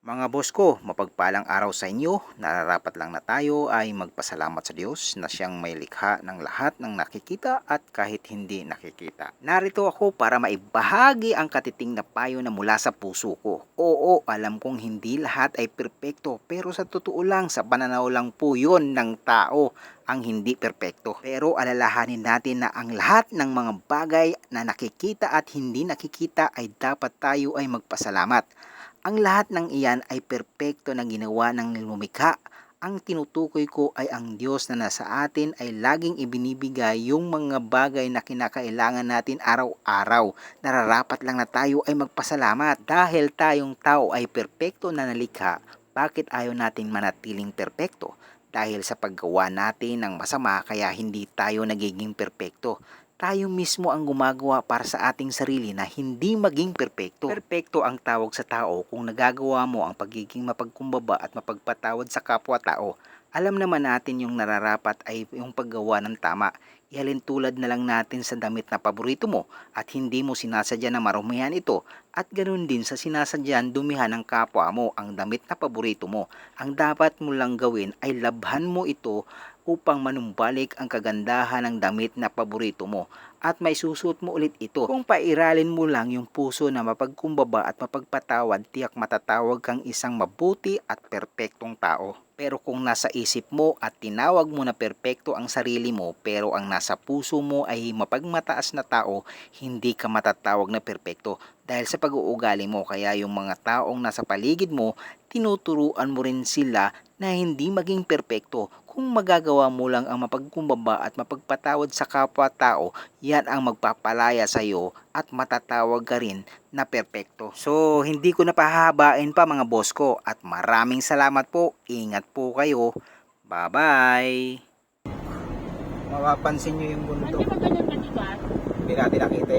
Mga boss ko, mapagpalang araw sa inyo. Nararapat lang na tayo ay magpasalamat sa Diyos na siyang may likha ng lahat ng nakikita at kahit hindi nakikita. Narito ako para maibahagi ang katiting na payo na mula sa puso ko. Oo, alam kong hindi lahat ay perpekto pero sa totoo lang, sa pananaw lang po yun ng tao ang hindi perpekto. Pero alalahanin natin na ang lahat ng mga bagay na nakikita at hindi nakikita ay dapat tayo ay magpasalamat. Ang lahat ng iyan ay perpekto na ginawa ng lumikha. Ang tinutukoy ko ay ang Diyos na nasa atin ay laging ibinibigay yung mga bagay na kinakailangan natin araw-araw. Nararapat lang na tayo ay magpasalamat dahil tayong tao ay perpekto na nalikha. Bakit ayaw natin manatiling perpekto? Dahil sa paggawa natin ng masama kaya hindi tayo nagiging perpekto tayo mismo ang gumagawa para sa ating sarili na hindi maging perpekto. Perpekto ang tawag sa tao kung nagagawa mo ang pagiging mapagkumbaba at mapagpatawad sa kapwa-tao. Alam naman natin yung nararapat ay yung paggawa ng tama. Ihalin tulad na lang natin sa damit na paborito mo at hindi mo sinasadya na marumihan ito at ganoon din sa sinasadyang dumihan ng kapwa mo ang damit na paborito mo. Ang dapat mo lang gawin ay labhan mo ito upang manumbalik ang kagandahan ng damit na paborito mo at may susuot mo ulit ito. Kung pairalin mo lang yung puso na mapagkumbaba at mapagpatawad, tiyak matatawag kang isang mabuti at perpektong tao. Pero kung nasa isip mo at tinawag mo na perpekto ang sarili mo pero ang nasa puso mo ay mapagmataas na tao, hindi ka matatawag na perpekto dahil sa pag-uugali mo kaya yung mga taong nasa paligid mo, tinuturuan mo rin sila na hindi maging perpekto. Kung magagawa mo lang ang mapagkumbaba at mapagpatawad sa kapwa-tao, yan ang magpapalaya sa iyo at matatawag ka rin na perpekto. So, hindi ko na pahahabain pa mga boss ko at maraming salamat po. Ingat po kayo. Bye-bye! Mapapansin nyo yung bundok. Hindi ba ganyan kadiba? Hindi natin nakita yung